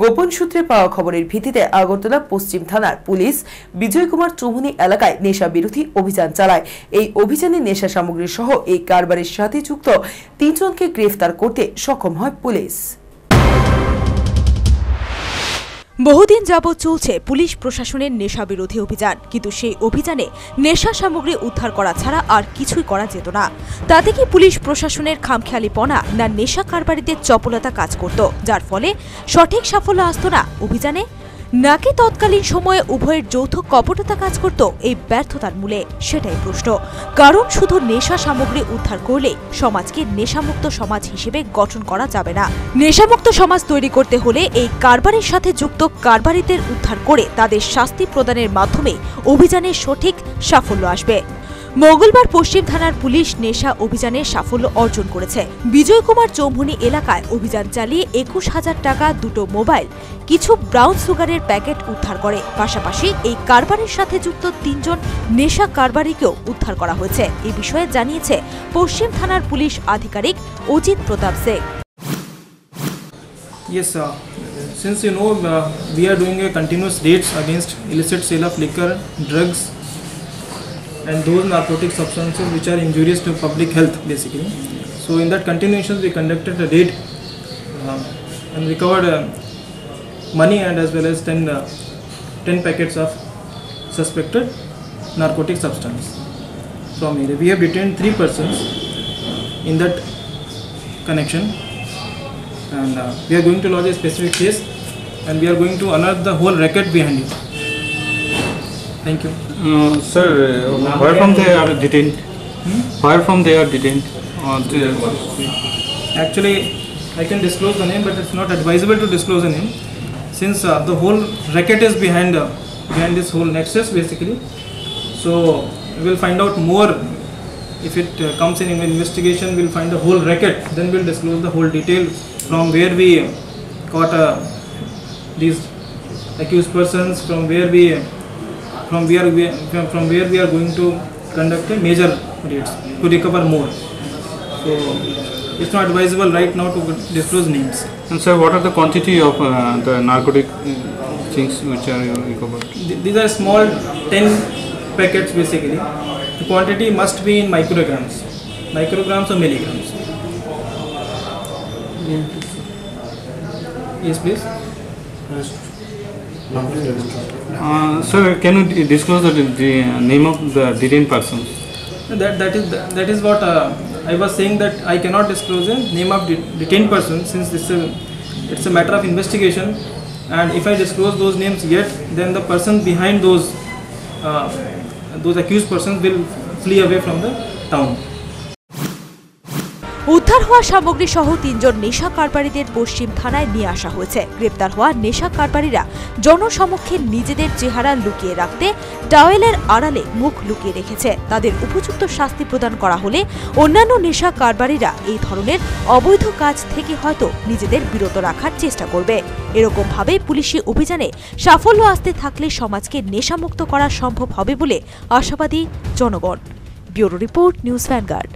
গোপন সূত্রে পাওয়া খবরের ভিত্তিতে আগরতলা পশ্চিম থানার পুলিশ বিজয় কুমার চৌহনি এলাকায় নেশা বিরোধী অভিযান চালায়। এই অভিযানে নেশা সামগ্রী সহ এই কারবারের সাথে যুক্ত তিনজনকে গ্রেফতার করতে সক্ষম হয় পুলিশ। বহুদিন যাবৎ চলছে পুলিশ প্রশাসনের নেশা বিরোধী অভিযান। কিন্তু সেই অভিযানে নেশা সামগ্রী উদ্ধার করা ছাড়া আর কিছুই করা যেত না। তাতে কি পুলিশ প্রশাসনের খামখেয়ালিপনা না নেশা কারবারিদের চপলতা কাজ করত, যার ফলে সঠিক সাফল্য আসত না অভিযানে? নাকি তৎকালীন সময়ে উভয়ের যৌথ কপটতা কাজ করত এই ব্যর্থতার মূলে? সেটাই প্রশ্ন। কারণ শুধু নেশা সামগ্রী উদ্ধার করলে সমাজকে নেশামুক্ত সমাজ হিসেবে গঠন করা যাবে না। নেশামুক্ত সমাজ তৈরি করতে হলে এই কারবারের সাথে যুক্ত কারবারিদের উদ্ধার করে তাদের শাস্তি প্রদানের মাধ্যমে অভিযানে সঠিক সাফল্য আসবে। মঙ্গলবার পশ্চিম থানার পুলিশ নেশা অভিযানে সাফল্য অর্জন করেছে। বিজয় কুমার চৌমুনি এলাকায় অভিযান চালিয়ে একুশ হাজার টাকা দুটো মোবাইল কিছু ব্রাউন সুগারের প্যাকেট উদ্ধার করে। পাশাপাশি এই কারবারের সাথে যুক্ত তিনজন নেশা কারবারিকেও উদ্ধার করা হয়েছে। এ বিষয়ে জানিয়েছে পশ্চিম থানার পুলিশ আধিকারিক অজিত প্রতাপ Sheikh Yes, uh, since you know uh, we are doing a continuous raids against illicit sale of liquor, drugs, and those narcotic substances which are injurious to public health, basically. So in that continuation, we conducted a raid uh, and recovered uh, money and as well as 10, uh, 10 packets of suspected narcotic substance from here. We have detained three persons in that connection and uh, we are going to lodge a specific case and we are going to unearth the whole record behind it. Thank you. Uh, sir, uh, where from they are detained? Where from they are detained? Uh, Actually, I can disclose the name, but it's not advisable to disclose the name, since uh, the whole racket is behind uh, behind this whole nexus, basically. So we will find out more. If it uh, comes in investigation, we'll find the whole racket. Then we'll disclose the whole detail from where we caught uh, these accused persons, from where we from where we from from where we are going to conduct a major raids to recover more. So it's not advisable right now to disclose names. and sir, what are the quantity of uh, the narcotic things which are recovered? These are small 10 packets basically. The quantity must be in micrograms, micrograms or milligrams. Yes, please. Uh, sir, can you disclose the, the name of the detained person? That that is that is what uh, I was saying that I cannot disclose the name of de- detained person since this is it's a matter of investigation, and if I disclose those names yet, then the person behind those uh, those accused persons will flee away from the town. উদ্ধার হওয়া সামগ্রী সহ তিনজন নেশা কারবারিদের পশ্চিম থানায় নিয়ে আসা হয়েছে। গ্রেপ্তার হওয়া নেশা কারবারিরা জনসমক্ষে নিজেদের চেহারা লুকিয়ে রাখতে টাওয়েলের আড়ালে মুখ লুকিয়ে রেখেছে। তাদের উপযুক্ত শাস্তি প্রদান করা হলে অন্যান্য নেশা কারবারিরা এই ধরনের অবৈধ কাজ থেকে হয়তো নিজেদের বিরত রাখার চেষ্টা করবে। এরকম ভাবে পুলিশি অভিযানে সাফল্য আসতে থাকলে সমাজকে নেশামুক্ত করা সম্ভব হবে বলে আশাবাদী জনগণ। Bureau report, news Vanguard.